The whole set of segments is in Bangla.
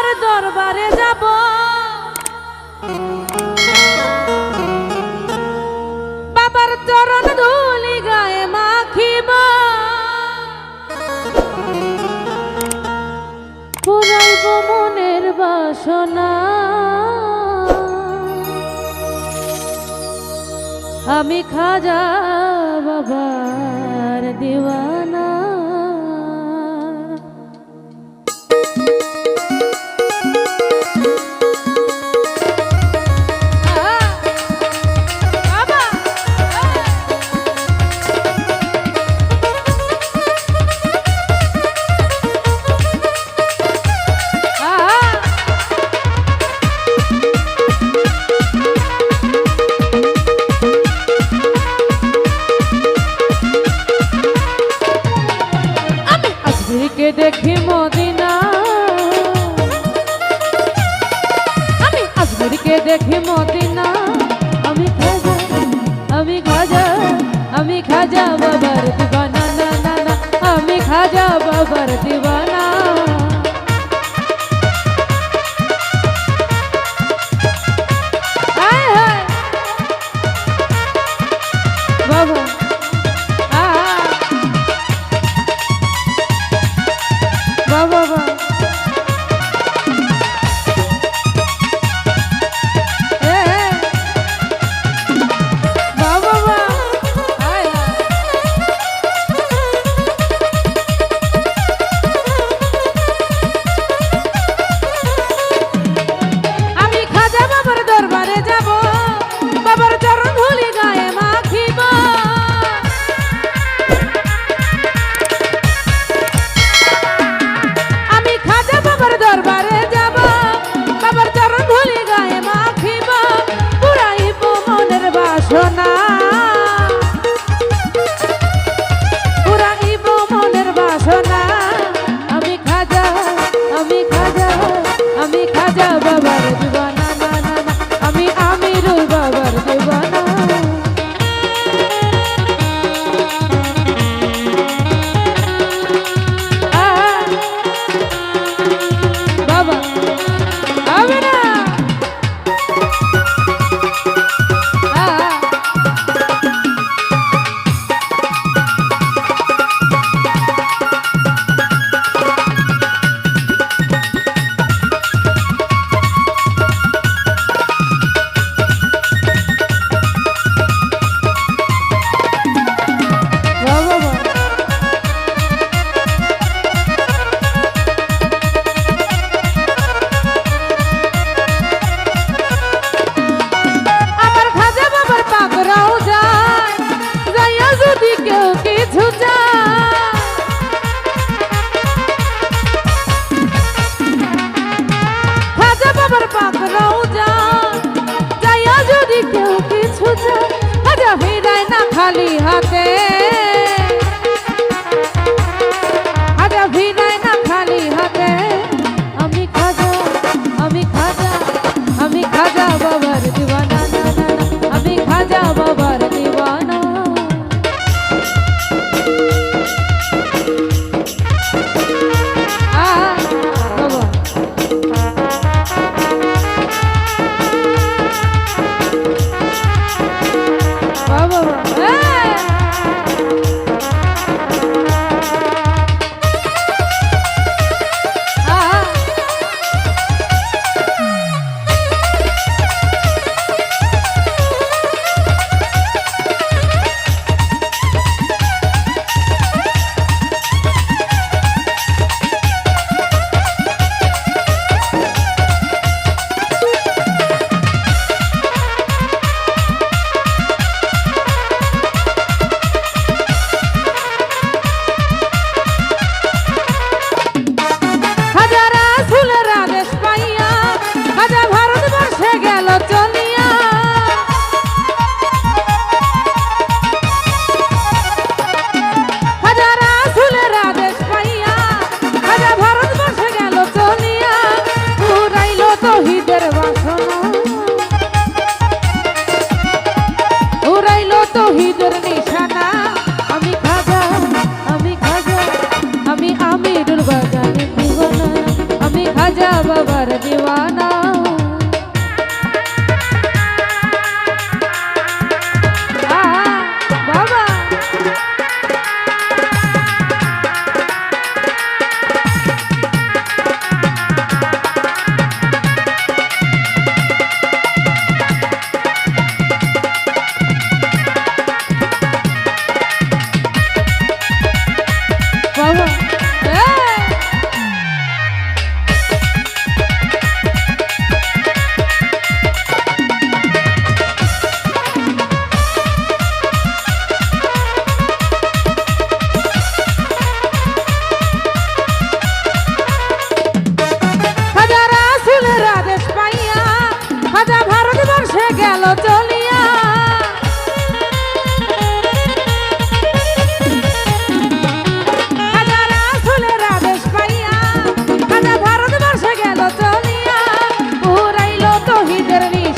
বাবার দরবারে যাব। বাবার চরণ ধুলি গায়ে মাখিব। পুরাইব মনের বাসনা। আমি খাজা বাবার দিওয়ানা। দেখি মদিনা আমি খাজা আমি খাজা আমি খাজা বাবার দিবানা না না না আমি খাজা বাবার দিবানা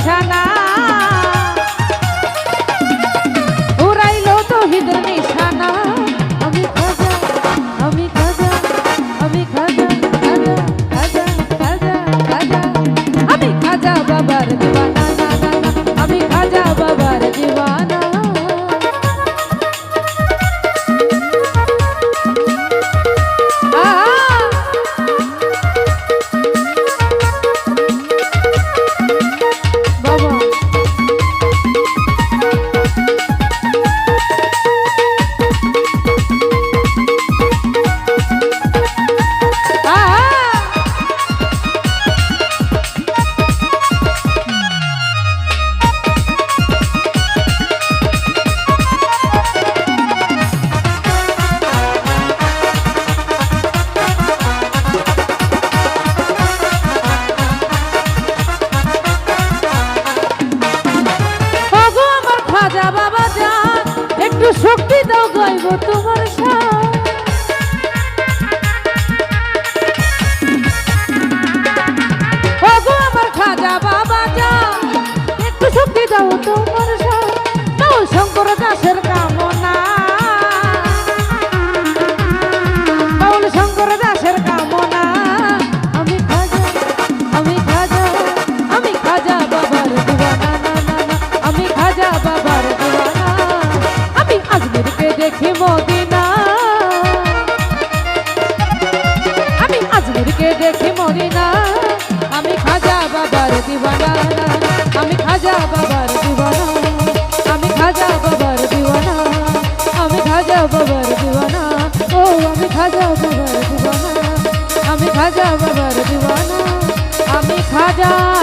নিশানা উড়াইল তহিদের নিশানা আমি খাজা আমি খাজা আমি খাজা খাজা খাজা খাজা খাজা। আমি খাজা বাবার দেওয়া না বাবা যা, একটু শক্তি দাও গাইব তোমার বাবা যা, একটু শক্তি দাও তোমার শঙ্কর দাসের কাছে রাজা